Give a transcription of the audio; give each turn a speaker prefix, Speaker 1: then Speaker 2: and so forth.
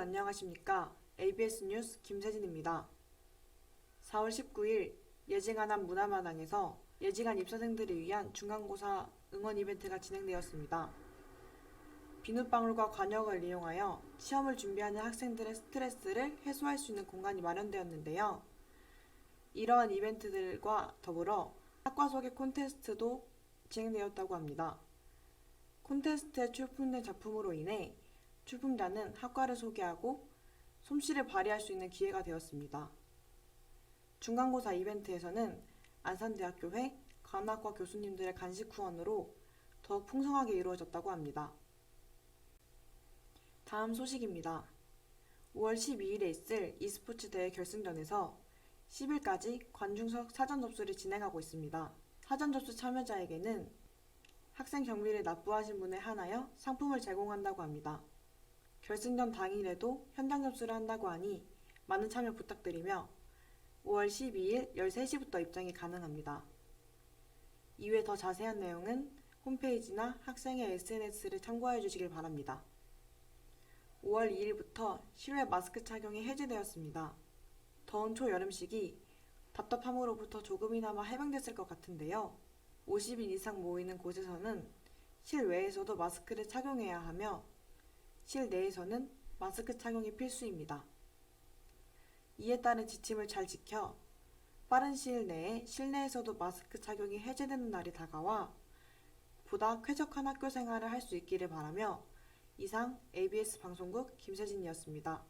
Speaker 1: 안녕하십니까. ABS 뉴스 김세진입니다. 4월 19일 예징한암 문화마당에서 예징한 입사생들을 위한 중간고사 응원 이벤트가 진행되었습니다. 비눗방울과 관역을 이용하여 시험을 준비하는 학생들의 스트레스를 해소할 수 있는 공간이 마련되었는데요. 이러한 이벤트들과 더불어 학과 소개 콘테스트도 진행되었다고 합니다. 콘테스트에 출품된 작품으로 인해 출품자는 학과를 소개하고 솜씨를 발휘할 수 있는 기회가 되었습니다. 중간고사 이벤트에서는 안산대학교회 관악과 교수님들의 간식 후원으로 더욱 풍성하게 이루어졌다고 합니다. 다음 소식입니다. 5월 12일에 있을 e스포츠 대회 결승전에서 10일까지 관중석 사전 접수를 진행하고 있습니다. 사전 접수 참여자에게는 학생 경비를 납부하신 분에 한하여 상품을 제공한다고 합니다. 결승전 당일에도 현장 접수를 한다고 하니 많은 참여 부탁드리며 5월 12일 13시부터 입장이 가능합니다. 이외 더 자세한 내용은 홈페이지나 학생의 SNS를 참고해 주시길 바랍니다. 5월 2일부터 실외 마스크 착용이 해제되었습니다. 더운 초여름 시기 답답함으로부터 조금이나마 해방됐을 것 같은데요. 50인 이상 모이는 곳에서는 실외에서도 마스크를 착용해야 하며 실내에서는 마스크 착용이 필수입니다. 이에 따른 지침을 잘 지켜 빠른 시일 내에 실내에서도 마스크 착용이 해제되는 날이 다가와 보다 쾌적한 학교 생활을 할 수 있기를 바라며 이상 ABS 방송국 김세진이었습니다.